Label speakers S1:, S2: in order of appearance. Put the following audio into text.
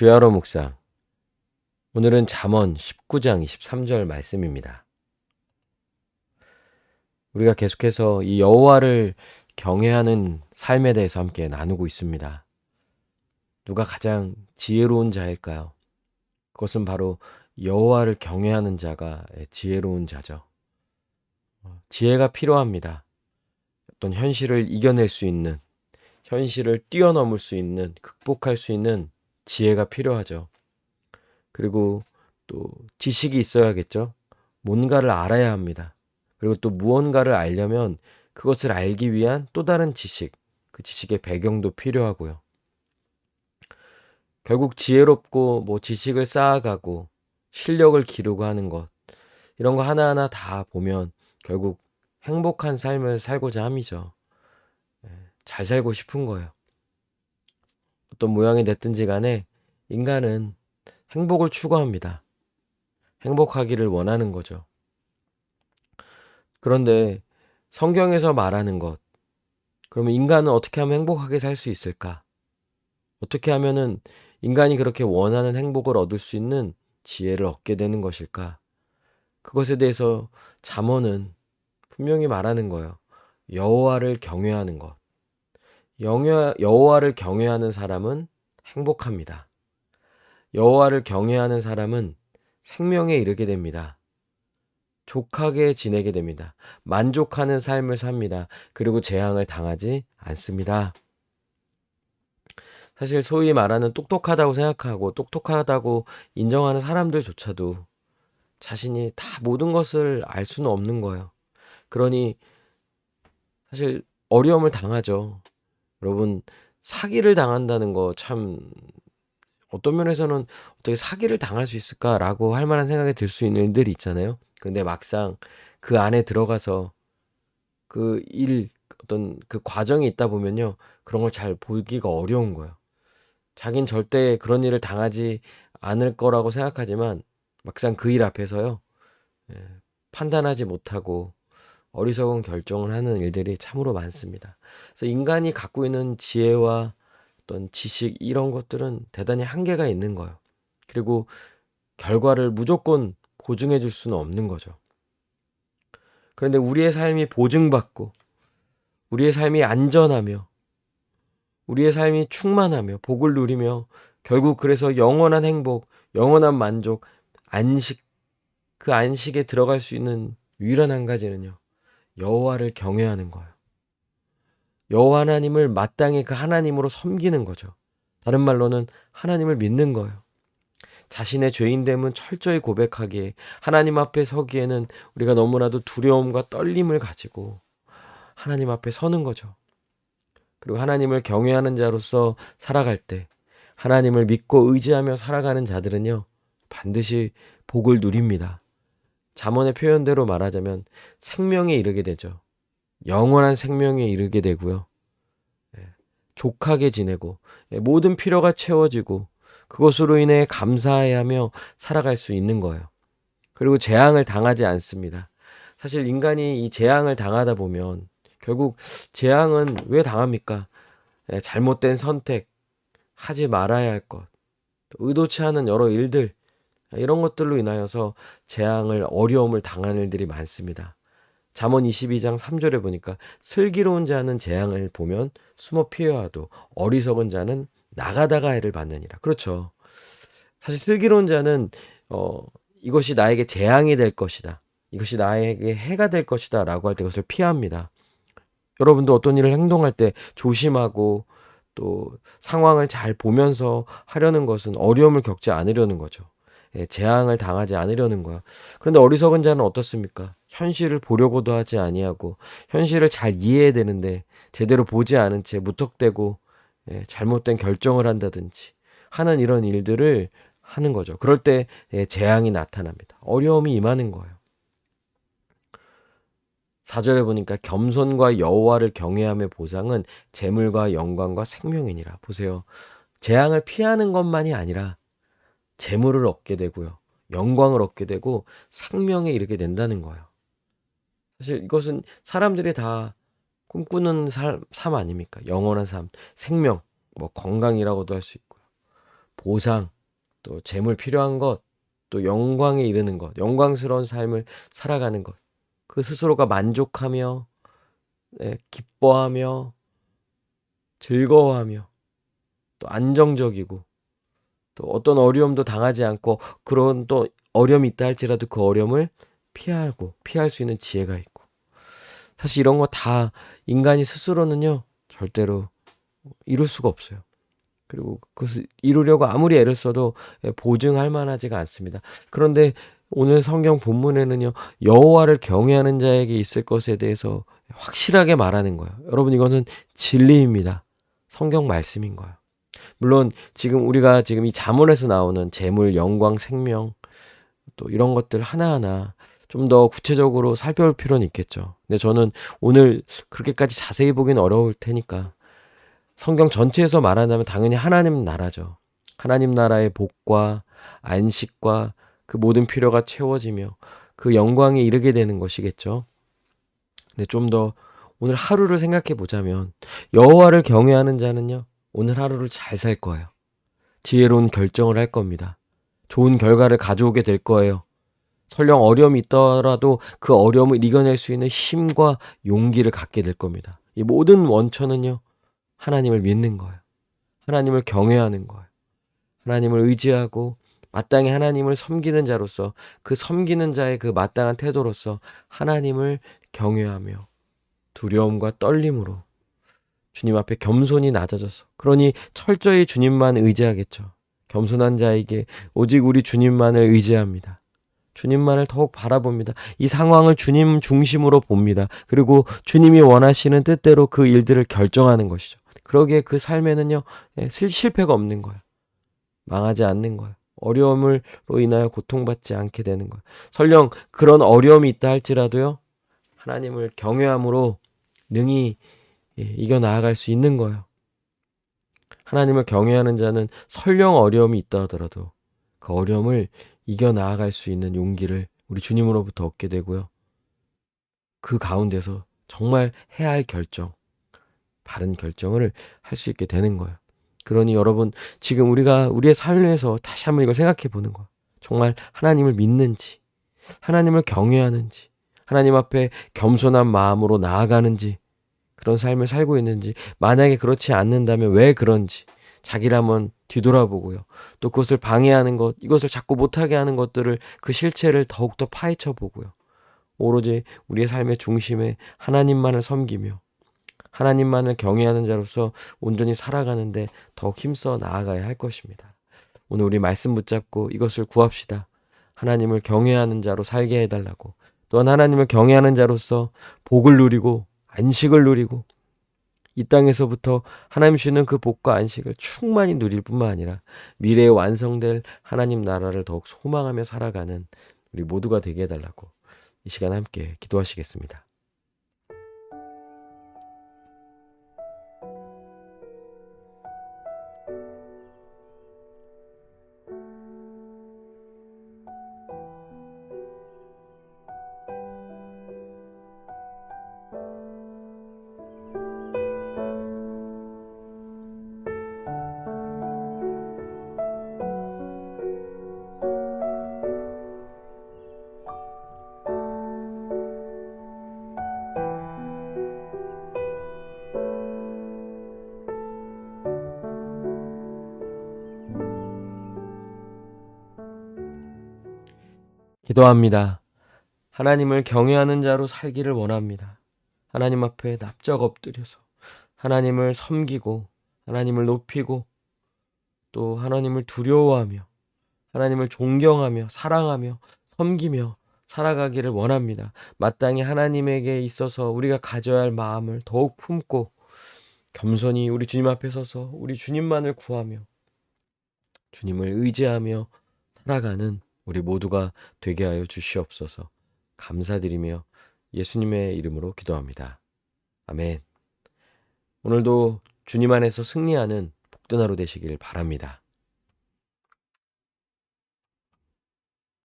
S1: 주야로 묵상. 오늘은 잠언 19장 23절 말씀입니다. 우리가 계속해서 이 여호와를 경외하는 삶에 대해서 함께 나누고 있습니다. 누가 가장 지혜로운 자일까요? 그것은 바로 여호와를 경외하는 자가 지혜로운 자죠. 어, 지혜가 필요합니다. 어떤 현실을 이겨낼 수 있는, 현실을 뛰어넘을 수 있는, 극복할 수 있는 지혜가 필요하죠. 그리고 또 지식이 있어야겠죠. 뭔가를 알아야 합니다. 그리고 또 무언가를 알려면 그것을 알기 위한 또 다른 지식, 그 지식의 배경도 필요하고요. 결국 지혜롭고 뭐 지식을 쌓아가고 실력을 기르고 하는 것, 이런 거 하나하나 다 보면 결국 행복한 삶을 살고자 함이죠. 예, 잘 살고 싶은 거예요. 어떤 모양이 됐든지 간에 인간은 행복을 추구합니다. 행복하기를 원하는 거죠. 그런데 성경에서 말하는 것, 그러면 인간은 어떻게 하면 행복하게 살 수 있을까? 어떻게 하면은 인간이 그렇게 원하는 행복을 얻을 수 있는 지혜를 얻게 되는 것일까? 그것에 대해서 잠언은 분명히 말하는 거예요. 여호와를 경외하는 것. 여호와를 경외하는 사람은 행복합니다. 여호와를 경외하는 사람은 생명에 이르게 됩니다. 족하게 지내게 됩니다. 만족하는 삶을 삽니다. 그리고 재앙을 당하지 않습니다. 사실 소위 말하는 똑똑하다고 생각하고 똑똑하다고 인정하는 사람들조차도 자신이 다 모든 것을 알 수는 없는 거예요. 그러니 사실 어려움을 당하죠. 여러분 사기를 당한다는 거 참 어떤 면에서는 어떻게 사기를 당할 수 있을까라고 할 만한 생각이 들 수 있는 일들이 있잖아요. 근데 막상 그 안에 들어가서 그 일 어떤 그 과정이 있다 보면요. 그런 걸 잘 보기가 어려운 거예요. 자긴 절대 그런 일을 당하지 않을 거라고 생각하지만 막상 그 일 앞에서요. 예, 판단하지 못하고 어리석은 결정을 하는 일들이 참으로 많습니다. 그래서 인간이 갖고 있는 지혜와 어떤 지식 이런 것들은 대단히 한계가 있는 거예요. 그리고 결과를 무조건 보증해 줄 수는 없는 거죠. 그런데 우리의 삶이 보증받고 우리의 삶이 안전하며 우리의 삶이 충만하며 복을 누리며 결국 그래서 영원한 행복, 영원한 만족, 안식 그 안식에 들어갈 수 있는 유일한 한 가지는요. 여호와를 경외하는 거예요. 여호와 하나님을 마땅히 그 하나님으로 섬기는 거죠. 다른 말로는 하나님을 믿는 거예요. 자신의 죄인됨은 철저히 고백하기에 하나님 앞에 서기에는 우리가 너무나도 두려움과 떨림을 가지고 하나님 앞에 서는 거죠. 그리고 하나님을 경외하는 자로서 살아갈 때 하나님을 믿고 의지하며 살아가는 자들은요 반드시 복을 누립니다. 잠언의 표현대로 말하자면 생명에 이르게 되죠. 영원한 생명에 이르게 되고요. 예, 족하게 지내고 예, 모든 필요가 채워지고 그것으로 인해 감사해 하며 살아갈 수 있는 거예요. 그리고 재앙을 당하지 않습니다. 사실 인간이 이 재앙을 당하다 보면 결국 재앙은 왜 당합니까? 예, 잘못된 선택, 하지 말아야 할 것, 의도치 않은 여러 일들, 이런 것들로 인하여서 재앙을 어려움을 당하는 일들이 많습니다. 잠언 22장 3절에 보니까 슬기로운 자는 재앙을 보면 숨어 피해와도 어리석은 자는 나가다가 해를 받느니라. 그렇죠. 사실 슬기로운 자는 어 이것이 나에게 재앙이 될 것이다. 이것이 나에게 해가 될 것이다라고 할 때 그것을 피합니다. 여러분도 어떤 일을 행동할 때 조심하고 또 상황을 잘 보면서 하려는 것은 어려움을 겪지 않으려는 거죠. 예, 재앙을 당하지 않으려는 거야. 그런데 어리석은 자는 어떻습니까? 현실을 보려고도 하지 아니하고 현실을 잘 이해해야 되는데 제대로 보지 않은 채 무턱대고 예, 잘못된 결정을 한다든지 하는 이런 일들을 하는 거죠. 그럴 때 예, 재앙이 나타납니다. 어려움이 임하는 거예요. 4절에 보니까 겸손과 여호와를 경외함의 보상은 재물과 영광과 생명이니라. 보세요. 재앙을 피하는 것만이 아니라 재물을 얻게 되고요. 영광을 얻게 되고 생명에 이르게 된다는 거예요. 사실 이것은 사람들이 다 꿈꾸는 삶, 삶 아닙니까? 영원한 삶, 생명, 뭐 건강이라고도 할 수 있고요. 보상, 또 재물 필요한 것, 또 영광에 이르는 것, 영광스러운 삶을 살아가는 것, 그 스스로가 만족하며 네, 기뻐하며 즐거워하며 또 안정적이고 또 어떤 어려움도 당하지 않고 그런 또 어려움이 있다 할지라도 그 어려움을 피하고 피할 수 있는 지혜가 있고 사실 이런 거 다 인간이 스스로는요 절대로 이룰 수가 없어요. 그리고 그것을 이루려고 아무리 애를 써도 보증할 만하지가 않습니다. 그런데 오늘 성경 본문에는요 여호와를 경외하는 자에게 있을 것에 대해서 확실하게 말하는 거예요. 여러분 이거는 진리입니다. 성경 말씀인 거예요. 물론 지금 우리가 지금 이 자문에서 나오는 재물, 영광, 생명 또 이런 것들 하나하나 좀 더 구체적으로 살펴볼 필요는 있겠죠. 근데 저는 오늘 그렇게까지 자세히 보기는 어려울 테니까 성경 전체에서 말한다면 당연히 하나님 나라죠. 하나님 나라의 복과 안식과 그 모든 필요가 채워지며 그 영광에 이르게 되는 것이겠죠. 근데 좀 더 오늘 하루를 생각해 보자면 여호와를 경외하는 자는요. 오늘 하루를 잘 살 거예요. 지혜로운 결정을 할 겁니다. 좋은 결과를 가져오게 될 거예요. 설령 어려움이 있더라도 그 어려움을 이겨낼 수 있는 힘과 용기를 갖게 될 겁니다. 이 모든 원천은요, 하나님을 믿는 거예요. 하나님을 경외하는 거예요. 하나님을 의지하고 마땅히 하나님을 섬기는 자로서 그 섬기는 자의 그 마땅한 태도로서 하나님을 경외하며 두려움과 떨림으로 주님 앞에 겸손히 낮아져서 그러니 철저히 주님만 의지하겠죠. 겸손한 자에게 오직 우리 주님만을 의지합니다. 주님만을 더욱 바라봅니다. 이 상황을 주님 중심으로 봅니다. 그리고 주님이 원하시는 뜻대로 그 일들을 결정하는 것이죠. 그러기에 그 삶에는요, 예, 실패가 없는 거예요. 망하지 않는 거예요. 어려움으로 인하여 고통받지 않게 되는 거예요. 설령 그런 어려움이 있다 할지라도요, 하나님을 경외함으로 능히 예, 이겨 나아갈 수 있는 거예요. 하나님을 경외하는 자는 설령 어려움이 있다 하더라도 그 어려움을 이겨 나아갈 수 있는 용기를 우리 주님으로부터 얻게 되고요. 그 가운데서 정말 해야 할 결정, 바른 결정을 할 수 있게 되는 거예요. 그러니 여러분, 지금 우리가 우리의 삶에서 다시 한번 이걸 생각해 보는 거예요. 정말 하나님을 믿는지, 하나님을 경외하는지, 하나님 앞에 겸손한 마음으로 나아가는지, 그런 삶을 살고 있는지, 만약에 그렇지 않는다면 왜 그런지, 자기를 한번 뒤돌아보고요. 또 그것을 방해하는 것, 이것을 자꾸 못하게 하는 것들을 그 실체를 더욱더 파헤쳐 보고요. 오로지 우리의 삶의 중심에 하나님만을 섬기며 하나님만을 경외하는 자로서 온전히 살아가는데 더욱 힘써 나아가야 할 것입니다. 오늘 우리 말씀 붙잡고 이것을 구합시다. 하나님을 경외하는 자로 살게 해달라고. 또한 하나님을 경외하는 자로서 복을 누리고 안식을 누리고 이 땅에서부터 하나님 주는 그 복과 안식을 충만히 누릴 뿐만 아니라 미래에 완성될 하나님 나라를 더욱 소망하며 살아가는 우리 모두가 되게 해달라고 이 시간 함께 기도하시겠습니다. 기도합니다. 하나님을 경외하는 자로 살기를 원합니다. 하나님 앞에 납작 엎드려서 하나님을 섬기고 하나님을 높이고 또 하나님을 두려워하며 하나님을 존경하며 사랑하며 섬기며 살아가기를 원합니다. 마땅히 하나님에게 있어서 우리가 가져야 할 마음을 더욱 품고 겸손히 우리 주님 앞에 서서 우리 주님만을 구하며 주님을 의지하며 살아가는 우리 모두가 되게 하여 주시옵소서 감사드리며 예수님의 이름으로 기도합니다. 아멘. 오늘도 주님 안에서 승리하는 복된 하루 되시길 바랍니다.